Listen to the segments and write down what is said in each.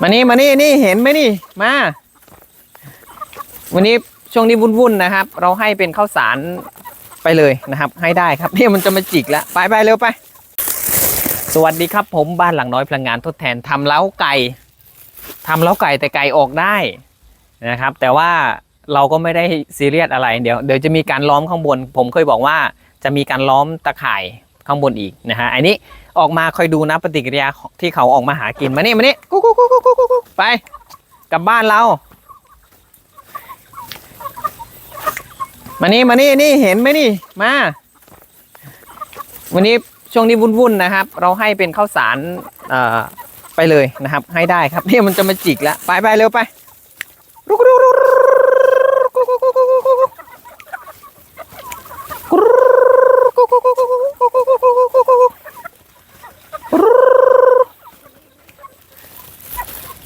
มานี่มานี่นี่เห็นไหมนี่มา วันนี้ช่วงนี้วุ่นๆนะครับ เราให้เป็นข้าวสารไปเลยนะครับ ให้ได้ครับเนี่ยมันจะมาจิกแล้วไปไปเร็วไป สวัสดีครับ ผมบ้านหลังน้อยพลังงานทดแทนทำเล้าไก่ทำเล้าไก่แต่ไก่ออกได้นะครับ แต่ว่าเราก็ไม่ได้ซีเรียสอะไรเดี๋ยวเดี๋ยวจะมีการล้อมข้างบน ผมเคยบอกว่าจะมีการล้อมตะข่าย ข้างบนอีกนะฮะอันนี้ออกมาคอยดูนะปฏิกิริยาที่เขาออกมาหากินมานี่มานี่กุ๊กกุ๊กกุ๊กกุ๊กกุ๊กไปกลับบ้านเรา มานี่มานี่นี่เห็นไหมนี่มา วันนี้ช่วงนี้วุ่นๆนะครับ เราให้เป็นข้าวสารเอ่อไปเลยนะครับ ให้ได้ครับเนี่ยมันจะมาจิกแล้วไปไปเร็วไปรุกรุกรุกรุก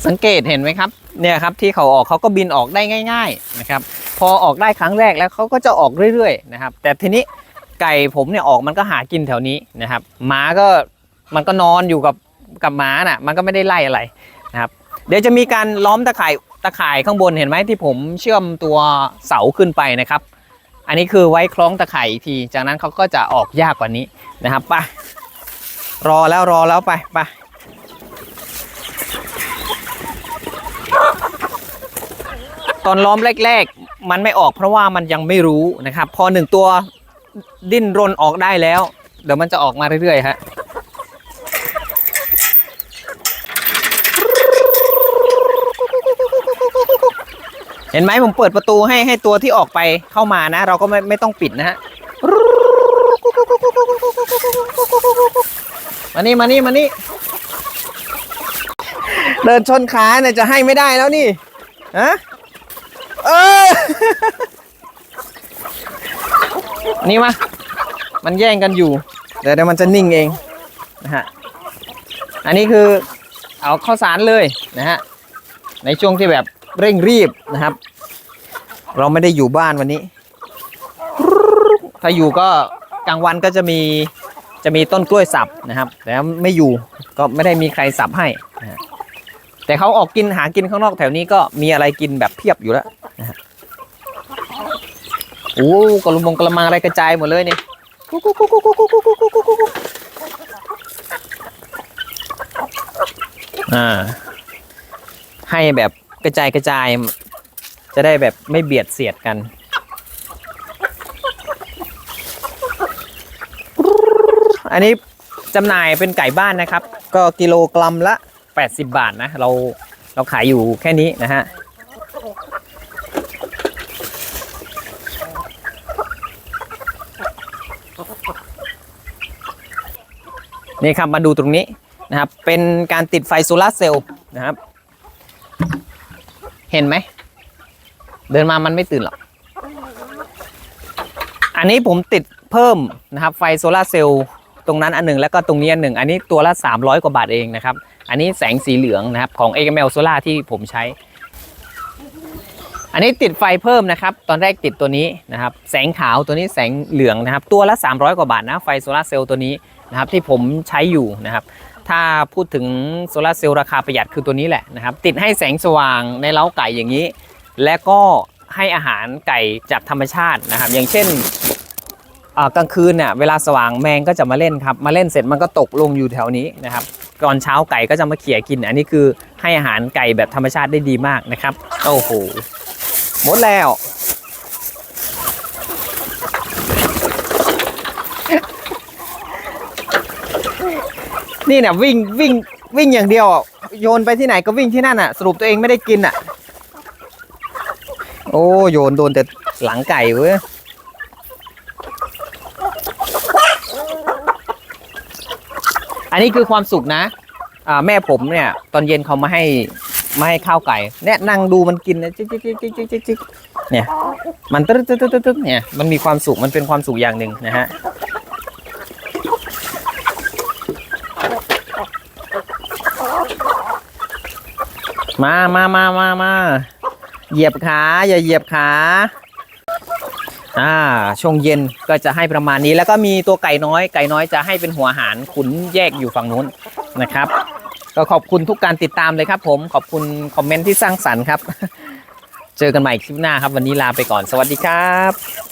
สังเกตเห็นไหมครับเนี่ยครับที่เขาออกเขาก็บินออกได้ง่าย ๆนะครับ พอออกได้ครั้งแรกแล้วเขาก็จะออกเรื่อยๆนะครับ แต่ทีนี้ไก่ผมเนี่ยออกมันก็หากินแถวนี้นะครับหมาก็มันก็นอนอยู่กับกับหมาน่ะมันก็ไม่ได้ไล่อะไรนะครับเดี๋ยวจะมีการล้อมตะข่ายตะข่ายข้างบนเห็นไหมที่ผมเชื่อมตัวเสาขึ้นไปนะครับ อันนี้คือไว้คล้องตะข่ายทีจากนั้นเขาก็จะออกยากกว่านี้นะครับไปรอแล้วรอแล้วไปไป อนล้อมแรกๆ มันไม่ออกเพราะว่ามันยังไม่รู้นะครับ พอหนึ่งตัวดิ้นรนออกได้แล้ว เดี๋ยวมันจะออกมาเรื่อยๆฮะเห็นไหมผมเปิดประตูให้ให้ตัวที่ออกไปเข้ามานะ เราก็ไม่ไม่ต้องปิดนะฮะมานี่มานี่มานี่เดินชนขาเนี่ยจะให้ไม่ได้แล้วนี่ฮะ ออนี่มามันแย่งกันอยู่เดี๋ยวเดี๋ยวมันจะนิ่งเองนะฮะอันนี้คือเอาข้าวสารเลยนะฮะในช่วงที่แบบเร่งรีบนะครับ เราไม่ได้อยู่บ้านวันนี้ ถ้าอยู่ก็กลางวันก็จะมีจะมีต้นกล้วยสับนะครับ แต่ไม่อยู่ก็ไม่ได้มีใครสับให้นะแต่เขาออกกินหากินข้างนอกแถวนี้ก็มีอะไรกินแบบเพียบอยู่แล้ว นะฮะโอ้กระลุมงกระมังอะไรกระจายหมดเลยนี่กุ๊กกุ๊กกุ๊กกุ๊กกุ๊กกุ๊กกุ๊กกุ๊กกุ๊กกุ๊กอ่า ให้แบบกระจายกระจาย จะได้แบบไม่เบียดเสียดกันอันนี้จำหน่ายเป็นไก่บ้านนะครับ ก็กิโลกรัมละ 80 บาทนะ เราเราขายอยู่แค่นี้นะฮะ นี่ครับมาดูตรงนี้นะครับ เป็นการติดไฟโซลาร์เซลล์นะครับ เห็นไหม เดินมามันไม่ตื่นหรอก อันนี้ผมติดเพิ่มนะครับ ไฟโซลาร์เซลล์ตรงนั้นอันหนึ่งแล้วก็ตรงนี้อันหนึ่ง อันนี้ตัวละ 300 กว่าบาทเองนะครับ อันนี้แสงสีเหลืองนะครับของ AML Solar ที่ผมใช้ อันนี้ติดไฟเพิ่มนะครับ ตอนแรกติดตัวนี้นะครับ แสงขาวตัวนี้แสงเหลืองนะครับ ตัวละ 300 กว่าบาทนะ ไฟโซลาร์เซลล์ตัวนี้ นะครับที่ผมใช้อยู่นะครับ ถ้าพูดถึงโซลาเซลล์ราคาประหยัดคือตัวนี้แหละนะครับ ติดให้แสงสว่างในเล้าไก่อย่างนี้ และก็ให้อาหารไก่จากธรรมชาตินะครับ อย่างเช่นอ่อกลางคืนเนี่ยเวลาสว่างแมงก็จะมาเล่นครับ มาเล่นเสร็จมันก็ตกลงอยู่แถวนี้นะครับก่อนเช้าไก่ก็จะมาเขี่ยกิน อันนี้คือให้อาหารไก่แบบธรรมชาติได้ดีมากนะครับ โอ้โหหมดแล้ว นี่เนี่ยวิ่งวิ่งวิ่งอย่างเดียวอะโยนไปที่ไหนก็วิ่งที่นั่นอะ สรุปตัวเองไม่ได้กินอะ โอ้โยนโดนแต่หลังไก่เว้ยอันนี้คือความสุขนะอ่าแม่ผมเนี่ย ตอนเย็นเขามาให้มาให้ข้าวไก่เนี่ยนั่งดูมันกินนะจิ๊กจิ๊กจิ๊กจิ๊กจิ๊กจิ๊กเนี่ย มันตึ๊ดตึ๊ดตึ๊ดตึ๊ดเนี่ยมันมีความสุขมันเป็นความสุขอย่างหนึ่งนะฮะ มามามามามาเหยียบขาอย่าเหยียบขาอ่าช่วงเย็นก็จะให้ประมาณนี้ แล้วก็มีตัวไก่น้อย ไก่น้อยจะให้เป็นหัวหารขุนแยกอยู่ฝั่งนู้นนะครับ ก็ขอบคุณทุกการติดตามเลยครับ ผมขอบคุณคอมเมนต์ที่สร้างสรรค์ครับ เจอกันใหม่คลิปหน้าครับ วันนี้ลาไปก่อนสวัสดีครับ